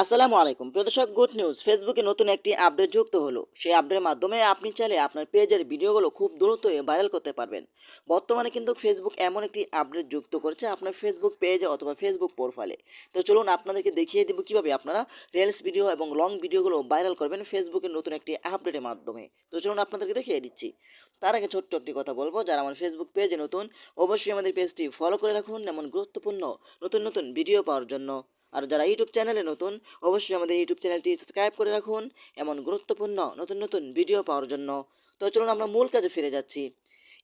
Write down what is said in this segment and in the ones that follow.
আসসালামু আলাইকুম। প্রদর্শক গুড নিউজ ফেসবুকে নতুন একটি আপডেট যুক্ত হলো। সেই আপডেটের মাধ্যমে আপনি চাইলে আপনার পেজের ভিডিওগুলো খুব দ্রুতই ভাইরাল করতে পারবেন। বর্তমানে কিন্তু ফেসবুক এমন একটি আপডেট যুক্ত করছে আপনার ফেসবুক পেজে অথবা ফেসবুক প্রোফাইলে তো চলুন আপনাদেরকে দেখিয়ে দেবো কীভাবে আপনারা রিলস ভিডিও এবং লং ভিডিওগুলো ভাইরাল করবেন ফেসবুকের নতুন একটি আপডেটের মাধ্যমে। তো চলুন আপনাদেরকে দেখিয়ে দিচ্ছি। তার আগে ছোট্ট একটি কথা বলব, যারা আমার ফেসবুক পেজে নতুন, অবশ্যই আমাদের পেজটি ফলো করে রাখুন। এমন গুরুত্বপূর্ণ নতুন নতুন ভিডিও পাওয়ার জন্য। আর যারা ইউটিউব চ্যানেলে নতুন, অবশ্যই আমাদের ইউটিউব চ্যানেলটি সাবস্ক্রাইব করে রাখুন। এমন গুরুত্বপূর্ণ নতুন নতুন ভিডিও পাওয়ার জন্য। তো চলুন আমরা মূল কাজে ফিরে যাচ্ছি।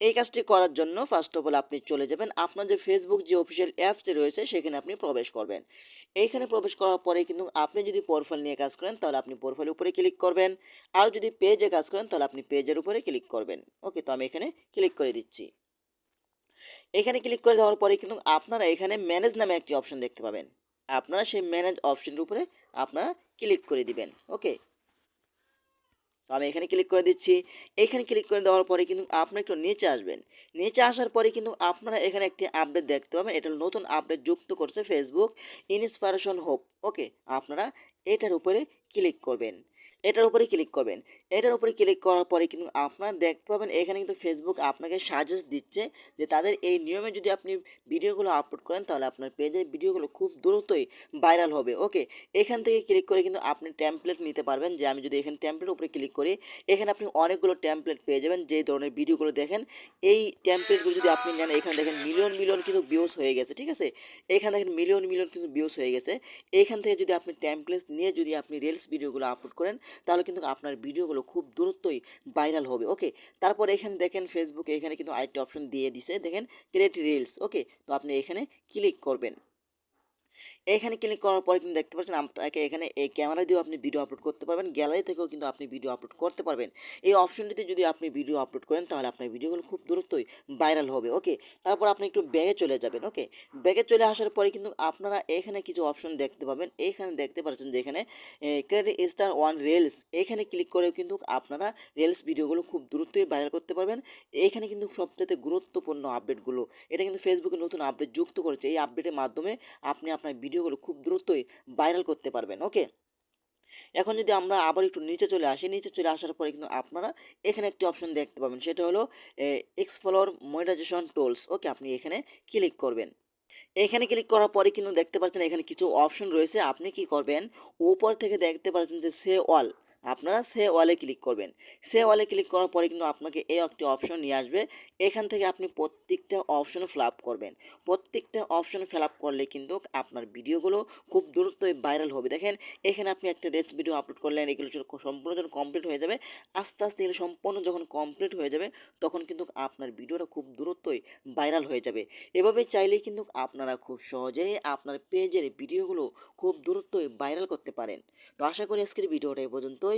এই কাজটি করার জন্য ফার্স্ট অফ অল আপনি চলে যাবেন আপনার যে ফেসবুক যে অফিসিয়াল অ্যাপসটি রয়েছে, সেখানে আপনি প্রবেশ করবেন। এইখানে প্রবেশ করার পরে কিন্তু আপনি যদি প্রোফাইল নিয়ে কাজ করেন, তাহলে আপনি প্রোফাইলের উপরে ক্লিক করবেন। আর যদি পেজে কাজ করেন, তাহলে আপনি পেজের উপরে ক্লিক করবেন। ওকে তো আমি এখানে ক্লিক করে দিচ্ছি। এখানে ক্লিক করে দেওয়ার পরে কিন্তু আপনারা এখানে ম্যানেজ নামে একটি অপশন দেখতে পাবেন। আপনারা সেই ম্যানেজ অপশনের উপরে আপনারা ক্লিক করে দিবেন ওকে তো আমি এখানে ক্লিক করে দিচ্ছি। এখানে ক্লিক করে দেওয়ার পরে কিন্তু আপনারা একটু নিচে আসবেন। নিচে আসার পরে কিন্তু আপনারা এখানে একটি আপডেট দেখতে পাবেন। এটা নতুন আপডেট যুক্ত করছে ফেসবুক ইন্সপারেশন হোপ ওকে আপনারা এটার উপরে ক্লিক করবেন। এটার উপরে ক্লিক করবেন। এটার উপরে ক্লিক করার পরে কিন্তু আপনারা দেখতে পাবেন এখানে কিন্তু ফেসবুক আপনাকে সাজেস্ট দিচ্ছে যে তাদের এই নিয়মে যদি আপনি ভিডিওগুলো আপলোড করেন তাহলে আপনার পেজের ভিডিওগুলো খুব দ্রুতই ভাইরাল হবে। ওকে এখান থেকে ক্লিক করে কিন্তু আপনি ট্যাম্পলেট নিতে পারবেন যে আমি যদি এখানে ট্যাম্পলেট উপরে ক্লিক করি, এখানে আপনি অনেকগুলো ট্যাম্পলেট পেয়ে যাবেন যে ধরনের ভিডিওগুলো দেখেন। এই ট্যাম্পলেটগুলো যদি আপনি নেন, এখানে দেখেন মিলিয়ন মিলিয়ন কিন্তু ভিউস হয়ে গেছে, ঠিক আছে? এখানে দেখেন মিলিয়ন মিলিয়ন কিন্তু ভিউস হয়ে গেছে। এখান থেকে যদি আপনি ট্যাম্পলেট নিয়ে যদি আপনি রিলস ভিডিওগুলো আপলোড করেন তাহলে কিন্তু আপনার ভিডিওগুলো খুব দ্রুতই ভাইরাল হবে ওকে তারপর এখানে দেখেন ফেসবুকে এখানে কিন্তু আরেকটি অপশন দিয়ে দিছে, দেখেন ক্রিয়েট রিলস ওকে তো আপনি এখানে ক্লিক করবেন। এখানে ক্লিক করার পরে কিন্তু দেখতে পাচ্ছেন আপনাকে এখানে এই ক্যামেরা দিয়েও আপনি ভিডিও আপলোড করতে পারবেন। গ্যালারি থেকেও কিন্তু আপনি ভিডিও আপলোড করতে পারবেন। এই অপশনটিতে যদি আপনি ভিডিও আপলোড করেন, তাহলে আপনার ভিডিওগুলো খুব দ্রুতই ভাইরাল হবে ওকে তারপর আপনি একটু ব্যাগে চলে যাবেন ওকে ব্যাগে চলে আসার পরে কিন্তু আপনারা এখানে কিছু অপশন দেখতে পাবেন। এখানে দেখতে পাচ্ছেন যে এখানে ক্রেডিট স্টার ওয়ান রিলস এখানে ক্লিক করেও কিন্তু আপনারা রিলস ভিডিওগুলো খুব দ্রুতই ভাইরাল করতে পারবেন। এখানে কিন্তু সবচেয়ে গুরুত্বপূর্ণ আপডেটগুলো এটা কিন্তু ফেসবুকে নতুন আপডেট যুক্ত করেছে। এই আপডেটের মাধ্যমে আপনি আপনার ভিডিওগুলো খুব দ্রুতই ভাইরাল করতে পারবেন, ওকে? এখন যদি আমরা আবার একটু নিচে চলে আসি, নিচে চলে আসার পরে কিন্তু আপনারা এখানে একটি অপশন দেখতে পাবেন, সেটা হলো এক্সপ্লোর মনিটাইজেশন টোলস ওকে? আপনি এখানে ক্লিক করবেন। এখানে ক্লিক করার পরে কিন্তু দেখতে পাচ্ছেন এখানে কিছু অপশন রয়েছে, আপনি কি করবেন? উপর থেকে দেখতে পাচ্ছেন যে সে অল আপনারা সে ওয়ালে ক্লিক করবেন। সে ওয়ালে ক্লিক করার পরে কিন্তু আপনাকে এই একটি অপশন নিয়ে আসবে। এখান থেকে আপনি প্রত্যেকটা অপশন ফিল আপ করবেন। প্রত্যেকটা অপশন ফিল আপ করলে কিন্তু আপনার ভিডিওগুলো খুব দ্রুতই ভাইরাল হবে। দেখেন, এখানে আপনি একটা রেস ভিডিও আপলোড করলেন, এগুলো সম্পূর্ণ যখন কমপ্লিট হয়ে যাবে, আস্তে আস্তে এগুলো সম্পূর্ণ যখন কমপ্লিট হয়ে যাবে, তখন কিন্তু আপনার ভিডিওটা খুব দ্রুতই ভাইরাল হয়ে যাবে। এভাবে চাইলেই কিন্তু আপনারা খুব সহজেই আপনার পেজের ভিডিওগুলো খুব দ্রুতই ভাইরাল করতে পারেন। তো আশা করি আজকের ভিডিওটা এই পর্যন্তই।